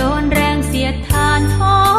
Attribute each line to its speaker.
Speaker 1: โดนแรงเสียดทานท้อ